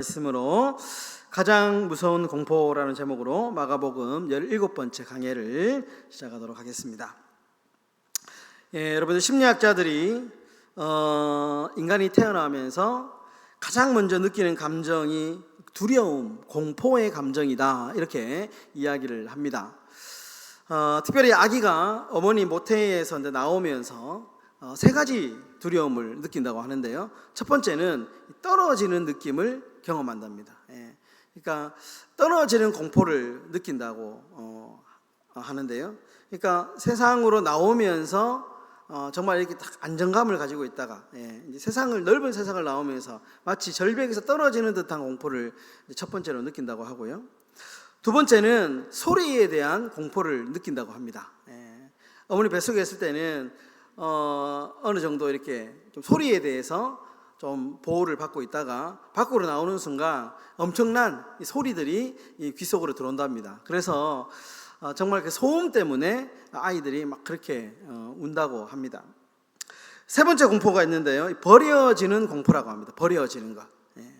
말씀으로 가장 무서운 공포라는 제목으로 마가복음 17번째 강해를 시작하도록 하겠습니다. 예, 여러분들 심리학자들이 어, 인간이 태어나면서 가장 먼저 느끼는 감정이 두려움, 공포의 감정이다 이렇게 이야기를 합니다. 어, 특별히 아기가 어머니 모태에서 나오면서 어, 세 가지 두려움을 느낀다고 하는데요. 첫 번째는 떨어지는 느낌을 경험한답니다. 예. 그러니까 떨어지는 공포를 느낀다고 어, 하는데요. 그러니까 세상으로 나오면서 어, 정말 이렇게 딱 안정감을 가지고 있다가 예, 세상을 넓은 세상을 나오면서 마치 절벽에서 떨어지는 듯한 공포를 첫 번째로 느낀다고 하고요. 두 번째는 소리에 대한 공포를 느낀다고 합니다. 예. 어머니 뱃속에 있을 때는 어, 어느 정도 이렇게 좀 소리에 대해서 좀 보호를 받고 있다가 밖으로 나오는 순간 엄청난 이 소리들이 이 귀 속으로 들어온답니다. 그래서 어, 정말 그 소음 때문에 아이들이 막 그렇게 어, 운다고 합니다. 세 번째 공포가 있는데요. 버려지는 공포라고 합니다. 버려지는 것. 예.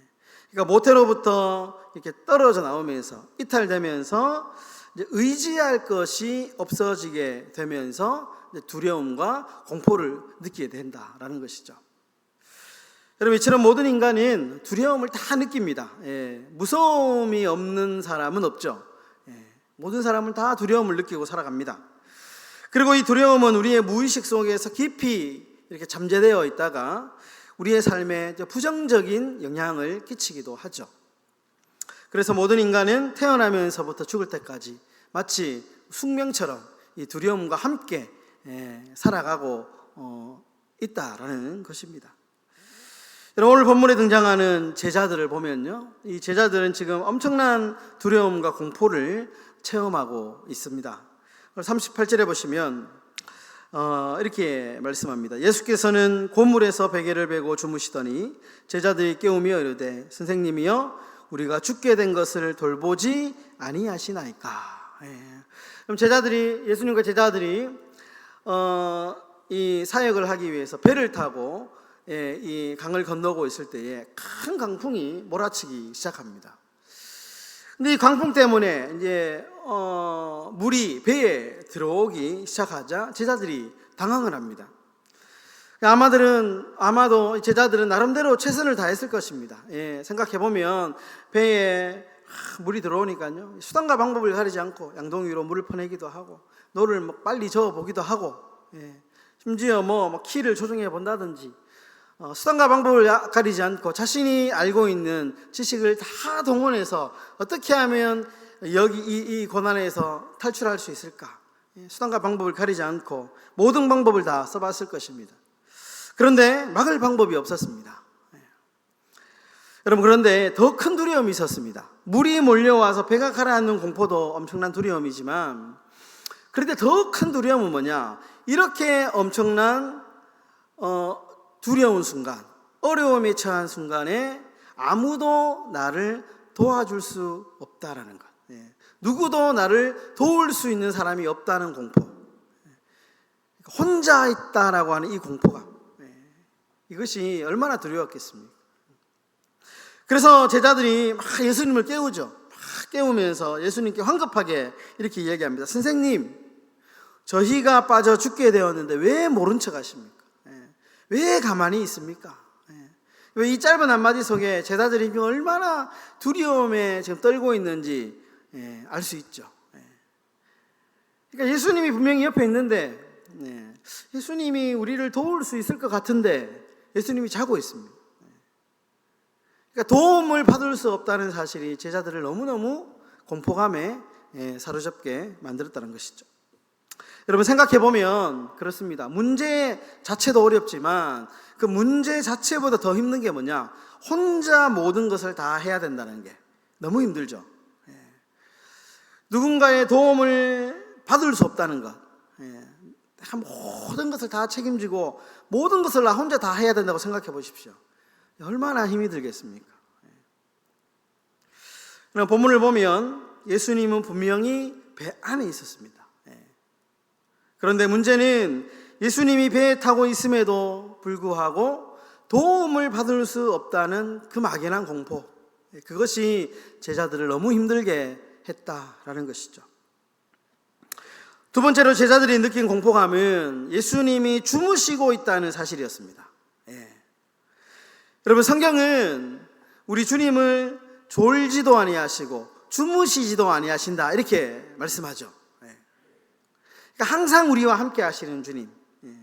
그러니까 모태로부터 이렇게 떨어져 나오면서 이탈되면서 의지할 것이 없어지게 되면서 두려움과 공포를 느끼게 된다라는 것이죠. 여러분 이처럼 모든 인간은 두려움을 다 느낍니다. 예, 무서움이 없는 사람은 없죠. 예, 모든 사람은 다 두려움을 느끼고 살아갑니다. 그리고 이 두려움은 우리의 무의식 속에서 깊이 이렇게 잠재되어 있다가 우리의 삶에 부정적인 영향을 끼치기도 하죠. 그래서 모든 인간은 태어나면서부터 죽을 때까지 마치 숙명처럼 이 두려움과 함께 예, 살아가고 어, 있다라는 것입니다. 오늘 본문에 등장하는 제자들을 보면요, 이 제자들은 지금 엄청난 두려움과 공포를 체험하고 있습니다. 38절에 보시면 어, 이렇게 말씀합니다. 예수께서는 고물에서 베개를 베고 주무시더니 제자들이 깨우며 이르되 선생님이여 우리가 죽게 된 것을 돌보지 아니하시나이까. 예. 그럼 제자들이 예수님과 제자들이 어, 이 사역을 하기 위해서 배를 타고 예, 이 강을 건너고 있을 때에 큰 강풍이 몰아치기 시작합니다. 근데 이 강풍 때문에 이제 어, 물이 배에 들어오기 시작하자 제자들이 당황을 합니다. 아마들은 아마도 제자들은 나름대로 최선을 다했을 것입니다. 예, 생각해 보면 배에 물이 들어오니까요 수단과 방법을 가리지 않고 양동 위로 물을 퍼내기도 하고 노를 막 빨리 저어 보기도 하고 예, 심지어 뭐, 뭐 키를 조정해 본다든지 어, 수단과 방법을 가리지 않고 자신이 알고 있는 지식을 다 동원해서 어떻게 하면 여기 이, 이 고난에서 탈출할 수 있을까? 예, 수단과 방법을 가리지 않고 모든 방법을 다 써봤을 것입니다. 그런데 막을 방법이 없었습니다. 예. 여러분 그런데 더 큰 두려움이 있었습니다. 물이 몰려와서 배가 가라앉는 공포도 엄청난 두려움이지만 그런데 더 큰 두려움은 뭐냐? 이렇게 엄청난 어, 두려운 순간, 어려움에 처한 순간에 아무도 나를 도와줄 수 없다라는 것. 예. 누구도 나를 도울 수 있는 사람이 없다는 공포. 예. 혼자 있다라고 하는 이 공포가 예. 이것이 얼마나 두려웠겠습니까? 그래서 제자들이 막 예수님을 깨우죠. 막 깨우면서 예수님께 황급하게 이렇게 이야기합니다. 선생님, 저희가 빠져 죽게 되었는데 왜 모른 척 하십니까? 왜 가만히 있습니까? 왜이 짧은 한마디 속에 제자들이 얼마나 두려움에 지금 떨고 있는지 알수 있죠. 그러니까 예수님이 분명히 옆에 있는데 예수님이 우리를 도울 수 있을 것 같은데 예수님이 자고 있습니다. 그러니까 도움을 받을 수 없다는 사실이 제자들을 너무너무 공포감에 사로잡게 만들었다는 것이죠. 여러분 생각해 보면 그렇습니다. 문제 자체도 어렵지만 그 문제 자체보다 더 힘든 게 뭐냐? 혼자 모든 것을 다 해야 된다는 게 너무 힘들죠. 예. 누군가의 도움을 받을 수 없다는 것. 예. 모든 것을 다 책임지고 모든 것을 나 혼자 다 해야 된다고 생각해 보십시오. 얼마나 힘이 들겠습니까? 예. 본문을 보면 예수님은 분명히 배 안에 있었습니다. 그런데 문제는 예수님이 배에 타고 있음에도 불구하고 도움을 받을 수 없다는 그 막연한 공포. 예, 그것이 제자들을 너무 힘들게 했다라는 것이죠. 두 번째로 제자들이 느낀 공포감은 예수님이 주무시고 있다는 사실이었습니다. 예. 여러분 성경은 우리 주님을 졸지도 아니하시고 주무시지도 아니하신다 이렇게 말씀하죠. 예. 그러니까 항상 우리와 함께 하시는 주님. 예.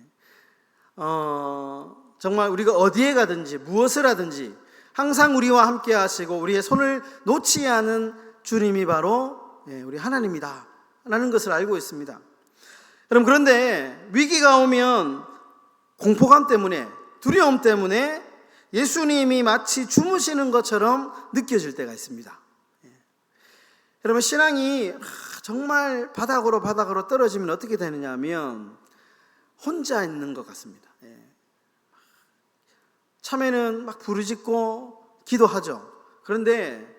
어, 정말 우리가 어디에 가든지 무엇을 하든지 항상 우리와 함께 하시고 우리의 손을 놓지 않은 주님이 바로 예, 우리 하나님이다. 라는 것을 알고 있습니다. 여러분, 그런데 위기가 오면 공포감 때문에, 두려움 때문에 예수님이 마치 주무시는 것처럼 느껴질 때가 있습니다. 예. 여러분, 신앙이 정말 바닥으로 바닥으로 떨어지면 어떻게 되느냐 하면 혼자 있는 것 같습니다. 예. 처음에는 막 부르짖고 기도하죠. 그런데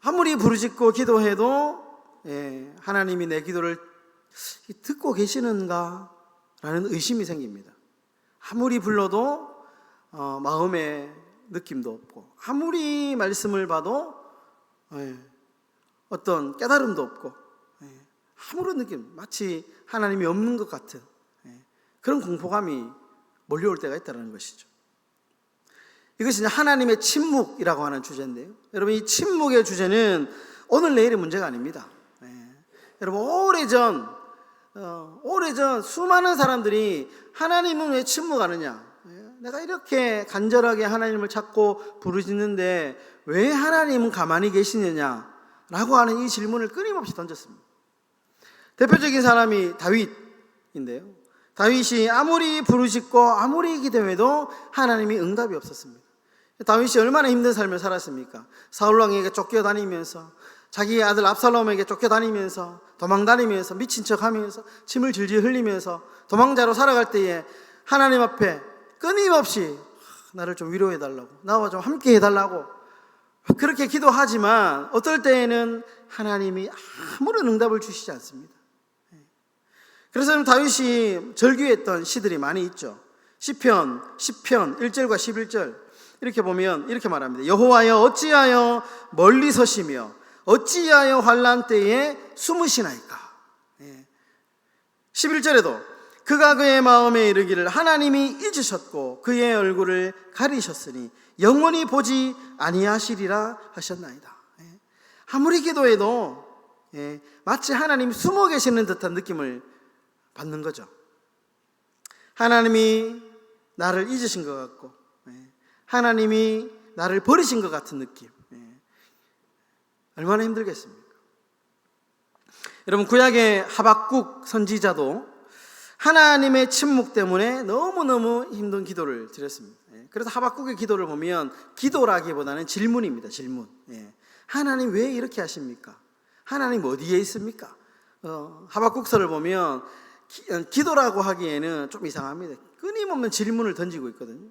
아무리 부르짖고 기도해도 예, 하나님이 내 기도를 듣고 계시는가? 라는 의심이 생깁니다. 아무리 불러도 어, 마음에 느낌도 없고, 아무리 말씀을 봐도 예, 어떤 깨달음도 없고, 예, 아무런 느낌, 마치 하나님이 없는 것 같은 예, 그런 공포감이 몰려올 때가 있다는 것이죠. 이것이 하나님의 침묵이라고 하는 주제인데요. 여러분, 이 침묵의 주제는 오늘 내일의 문제가 아닙니다. 여러분 오래전 어, 오래전 수많은 사람들이 하나님은 왜 침묵하느냐? 예, 내가 이렇게 간절하게 하나님을 찾고 부르짖는데 왜 하나님은 가만히 계시느냐? 라고 하는 이 질문을 끊임없이 던졌습니다. 대표적인 사람이 다윗인데요. 다윗이 아무리 부르짖고 아무리 기도해도 하나님이 응답이 없었습니다. 다윗이 얼마나 힘든 삶을 살았습니까? 사울왕에게 쫓겨다니면서 자기 아들 압살롬에게 쫓겨다니면서 도망다니면서 미친 척하면서 침을 질질 흘리면서 도망자로 살아갈 때에 하나님 앞에 끊임없이 나를 좀 위로해 달라고 나와 좀 함께 해 달라고 그렇게 기도하지만 어떨 때에는 하나님이 아무런 응답을 주시지 않습니다. 그래서 다윗이 절규했던 시들이 많이 있죠. 시편 10편 1절과 11절 이렇게 보면 이렇게 말합니다. 여호와여 어찌하여 멀리 서시며 어찌하여 환란 때에 숨으시나이까. 11절에도 그가 그의 마음에 이르기를 하나님이 잊으셨고 그의 얼굴을 가리셨으니 영원히 보지 아니하시리라 하셨나이다. 예. 아무리 기도해도 예, 마치 하나님이 숨어 계시는 듯한 느낌을 받는 거죠. 하나님이 나를 잊으신 것 같고 예, 하나님이 나를 버리신 것 같은 느낌. 얼마나 힘들겠습니까? 여러분 구약의 하박국 선지자도 하나님의 침묵 때문에 너무너무 힘든 기도를 드렸습니다. 예, 그래서 하박국의 기도를 보면 기도라기보다는 질문입니다. 질문. 예, 하나님 왜 이렇게 하십니까? 하나님 어디에 있습니까? 어, 하박국서를 보면 기, 도라고 하기에는 좀 이상합니다. 끊임없는 질문을 던지고 있거든요.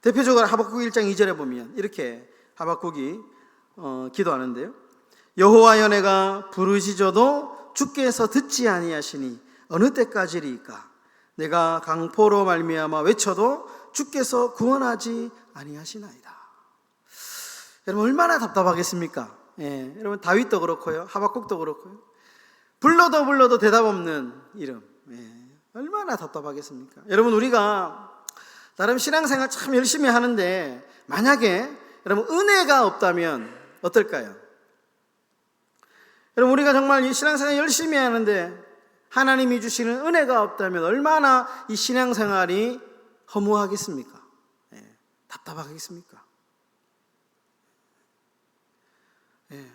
대표적으로 하박국 1장 2절에 보면 이렇게 하박국이 어, 기도하는데요. 여호와여 내가 부르짖어도 주께서 듣지 아니하시니 어느 때까지리까 내가 강포로 말미암아 외쳐도 주께서 구원하지 아니하시나이다. 여러분 얼마나 답답하겠습니까? 예, 여러분 다윗도 그렇고요, 하박국도 그렇고요. 불러도 불러도 대답 없는 이름. 예, 얼마나 답답하겠습니까? 여러분 우리가 나름 신앙생활 참 열심히 하는데 만약에 여러분 은혜가 없다면 어떨까요? 여러분 우리가 정말 이 신앙생활 열심히 하는데 하나님이 주시는 은혜가 없다면 얼마나 이 신앙생활이 허무하겠습니까? 예, 답답하겠습니까? 예,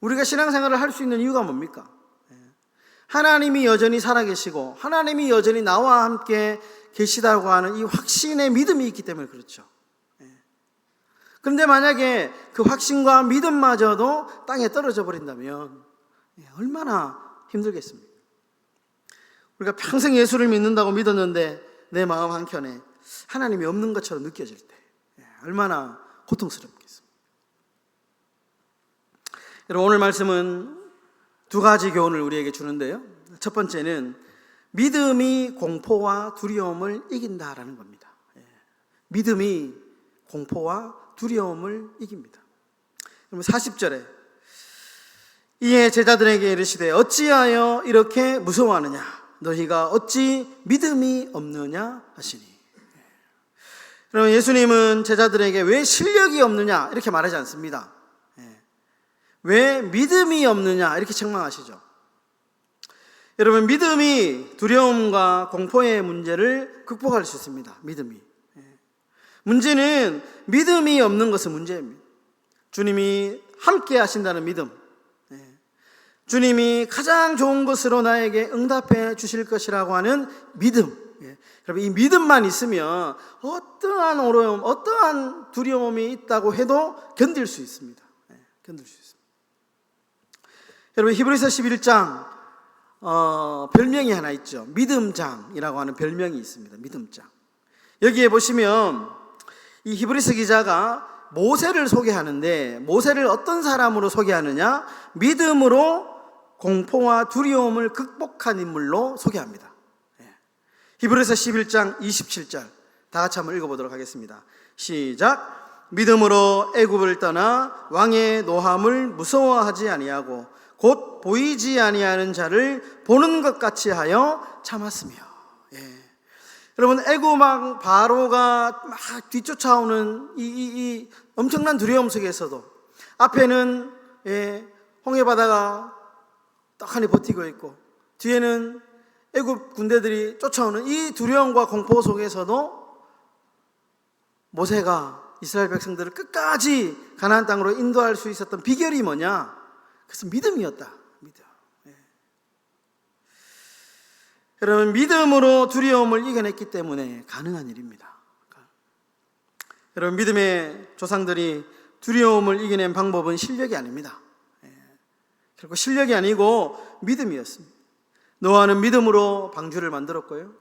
우리가 신앙생활을 할 수 있는 이유가 뭡니까? 예, 하나님이 여전히 살아계시고 하나님이 여전히 나와 함께 계시다고 하는 이 확신의 믿음이 있기 때문에 그렇죠. 예. 그런데 만약에 그 확신과 믿음마저도 땅에 떨어져 버린다면 예, 얼마나 힘들겠습니까? 우리가 평생 예수를 믿는다고 믿었는데 내 마음 한켠에 하나님이 없는 것처럼 느껴질 때 예, 얼마나 고통스럽겠습니까? 여러분 오늘 말씀은 두 가지 교훈을 우리에게 주는데요. 첫 번째는 믿음이 공포와 두려움을 이긴다라는 겁니다. 예, 믿음이 공포와 두려움을 이깁니다. 그러면 40절에 이에 제자들에게 이르시되 어찌하여 이렇게 무서워하느냐 너희가 어찌 믿음이 없느냐 하시니 그러면 예수님은 제자들에게 왜 실력이 없느냐 이렇게 말하지 않습니다. 예. 왜 믿음이 없느냐 이렇게 책망하시죠. 여러분 믿음이 두려움과 공포의 문제를 극복할 수 있습니다. 믿음이. 예. 문제는 믿음이 없는 것은 문제입니다. 주님이 함께 하신다는 믿음. 예. 주님이 가장 좋은 것으로 나에게 응답해 주실 것이라고 하는 믿음. 예. 여러분 이 믿음만 있으면 어떠한 어려움, 어떠한 두려움이 있다고 해도 견딜 수 있습니다. 예. 견딜 수 있습니다. 여러분 히브리서 11장 어, 별명이 하나 있죠. 믿음장이라고 하는 별명이 있습니다. 믿음장. 여기에 보시면 이 히브리서 기자가 모세를 소개하는데 모세를 어떤 사람으로 소개하느냐? 믿음으로 공포와 두려움을 극복한 인물로 소개합니다. 예. 히브리서 11장 27절 다 같이 한번 읽어보도록 하겠습니다. 시작. 믿음으로 애굽을 떠나 왕의 노함을 무서워하지 아니하고 곧 보이지 아니하는 자를 보는 것 같이 하여 참았으며. 예. 여러분 애굽 왕 바로가 막 뒤쫓아오는 이, 이, 이 엄청난 두려움 속에서도 앞에는 예, 홍해 바다가 떡하니 버티고 있고 뒤에는 애굽 군대들이 쫓아오는 이 두려움과 공포 속에서도 모세가 이스라엘 백성들을 끝까지 가나안 땅으로 인도할 수 있었던 비결이 뭐냐? 그것은 믿음이었다. 믿음. 예. 여러분 믿음으로 두려움을 이겨냈기 때문에 가능한 일입니다. 여러분 믿음의 조상들이 두려움을 이겨낸 방법은 실력이 아닙니다. 예. 결국 실력이 아니고 믿음이었습니다. 노아는 믿음으로 방주를 만들었고요.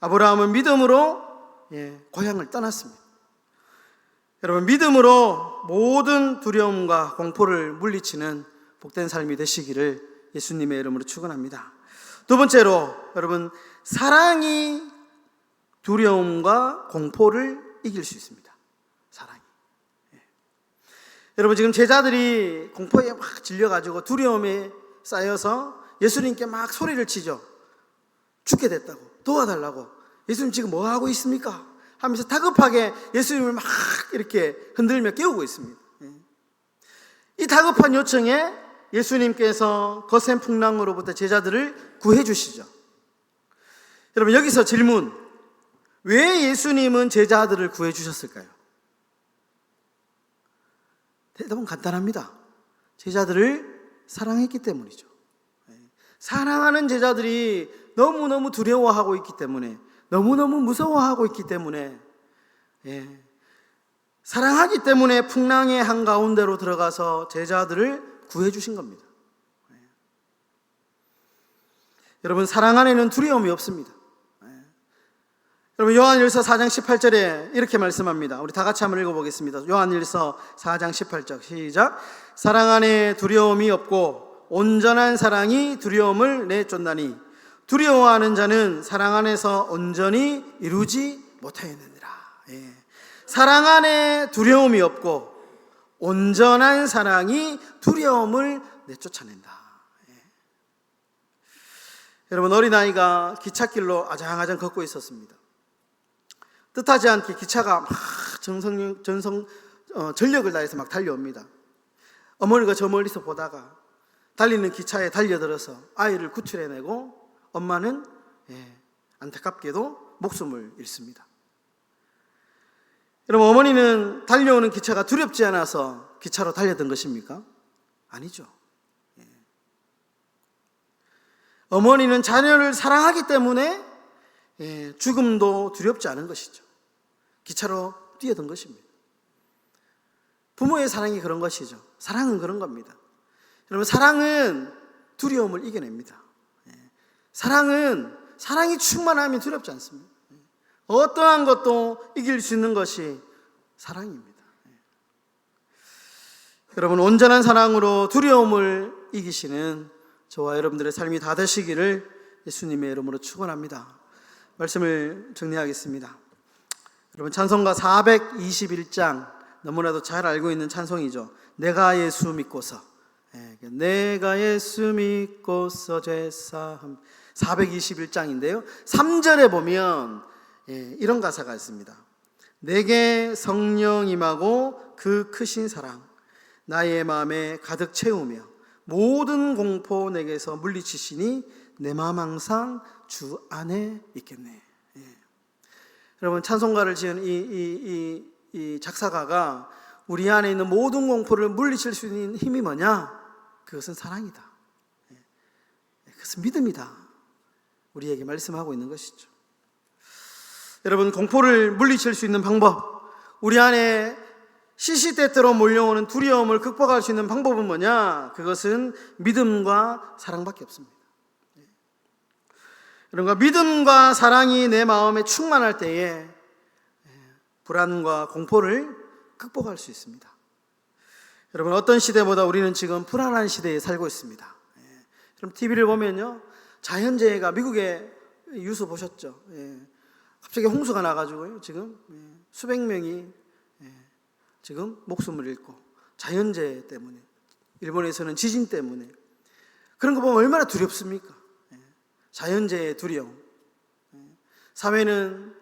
아브라함은 믿음으로 예, 고향을 떠났습니다. 여러분 믿음으로 모든 두려움과 공포를 물리치는 복된 삶이 되시기를 예수님의 이름으로 축원합니다. 두 번째로 여러분 사랑이 두려움과 공포를 이길 수 있습니다. 여러분 지금 제자들이 공포에 막 질려가지고 두려움에 쌓여서 예수님께 막 소리를 치죠. 죽게 됐다고 도와달라고. 예수님 지금 뭐 하고 있습니까? 하면서 다급하게 예수님을 막 이렇게 흔들며 깨우고 있습니다. 예. 이 다급한 요청에 예수님께서 거센 풍랑으로부터 제자들을 구해 주시죠. 여러분 여기서 질문. 왜 예수님은 제자들을 구해 주셨을까요? 대답은 간단합니다. 제자들을 사랑했기 때문이죠. 예. 사랑하는 제자들이 너무너무 두려워하고 있기 때문에 너무너무 무서워하고 있기 때문에 예. 사랑하기 때문에 풍랑의 한가운데로 들어가서 제자들을 구해 주신 겁니다. 예. 여러분 사랑 안에는 두려움이 없습니다. 예. 여러분 요한일서 4장 18절에 이렇게 말씀합니다. 우리 다 같이 한번 읽어보겠습니다. 요한일서 4장 18절 시작. 사랑 안에 두려움이 없고 온전한 사랑이 두려움을 내쫓나니 두려워하는 자는 사랑 안에서 온전히 이루지 못하였느니라. 예. 사랑 안에 두려움이 없고 온전한 사랑이 두려움을 내쫓아낸다. 예. 여러분 어린아이가 기찻길로 아장아장 걷고 있었습니다. 뜻하지 않게 기차가 막 정성, 전성, 어, 전력을 다해서 막 달려옵니다. 어머니가 저 멀리서 보다가 달리는 기차에 달려들어서 아이를 구출해내고 엄마는 예, 안타깝게도 목숨을 잃습니다. 여러분 어머니는 달려오는 기차가 두렵지 않아서 기차로 달려든 것입니까? 아니죠. 예. 어머니는 자녀를 사랑하기 때문에 예, 죽음도 두렵지 않은 것이죠. 기차로 뛰어든 것입니다. 부모의 사랑이 그런 것이죠. 사랑은 그런 겁니다. 여러분 사랑은 두려움을 이겨냅니다. 사랑은 사랑이 충만하면 두렵지 않습니다. 어떠한 것도 이길 수 있는 것이 사랑입니다. 여러분 온전한 사랑으로 두려움을 이기시는 저와 여러분들의 삶이 다 되시기를 예수님의 이름으로 축원합니다. 말씀을 정리하겠습니다. 여러분 찬송가 421장 너무나도 잘 알고 있는 찬송이죠. 내가 예수 믿고서 예, 내가 예수 믿고서 죄사함 421장인데요. 3절에 보면 예, 이런 가사가 있습니다. 내게 성령 임하고 그 크신 사랑 나의 마음에 가득 채우며 모든 공포 내게서 물리치시니 내 마음 항상 주 안에 있겠네. 예. 여러분 찬송가를 지은 이, 이, 이, 이 작사가가 우리 안에 있는 모든 공포를 물리칠 수 있는 힘이 뭐냐? 그것은 사랑이다. 예. 그것은 믿음이다. 우리에게 말씀하고 있는 것이죠. 여러분 공포를 물리칠 수 있는 방법, 우리 안에 시시때때로 몰려오는 두려움을 극복할 수 있는 방법은 뭐냐? 그것은 믿음과 사랑밖에 없습니다. 그런가 믿음과 사랑이 내 마음에 충만할 때에 불안과 공포를 극복할 수 있습니다. 여러분 어떤 시대보다 우리는 지금 불안한 시대에 살고 있습니다. 그럼 TV를 보면요 자연재해가 미국의 뉴스 보셨죠? 예. 갑자기 홍수가 나가지고요 지금 예. 수백 명이 예. 지금 목숨을 잃고 자연재해 때문에 일본에서는 지진 때문에 그런 거 보면 얼마나 두렵습니까? 예. 자연재해 두려움. 예. 사회는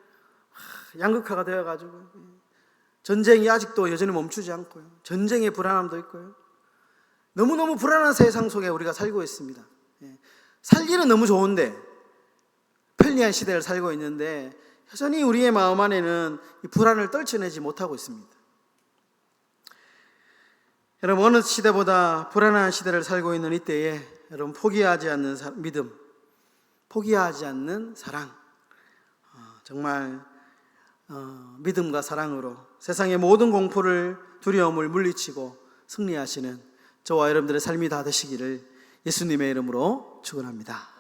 하, 양극화가 되어가지고 예. 전쟁이 아직도 여전히 멈추지 않고요. 전쟁의 불안함도 있고요. 너무너무 불안한 세상 속에 우리가 살고 있습니다. 예. 살기는 너무 좋은데 편리한 시대를 살고 있는데 여전히 우리의 마음 안에는 이 불안을 떨쳐내지 못하고 있습니다. 여러분 어느 시대보다 불안한 시대를 살고 있는 이때에 여러분 포기하지 않는 사- 믿음, 포기하지 않는 사랑, 어, 정말 어, 믿음과 사랑으로 세상의 모든 공포를 두려움을 물리치고 승리하시는 저와 여러분들의 삶이 다 되시기를 예수님의 이름으로 축원합니다.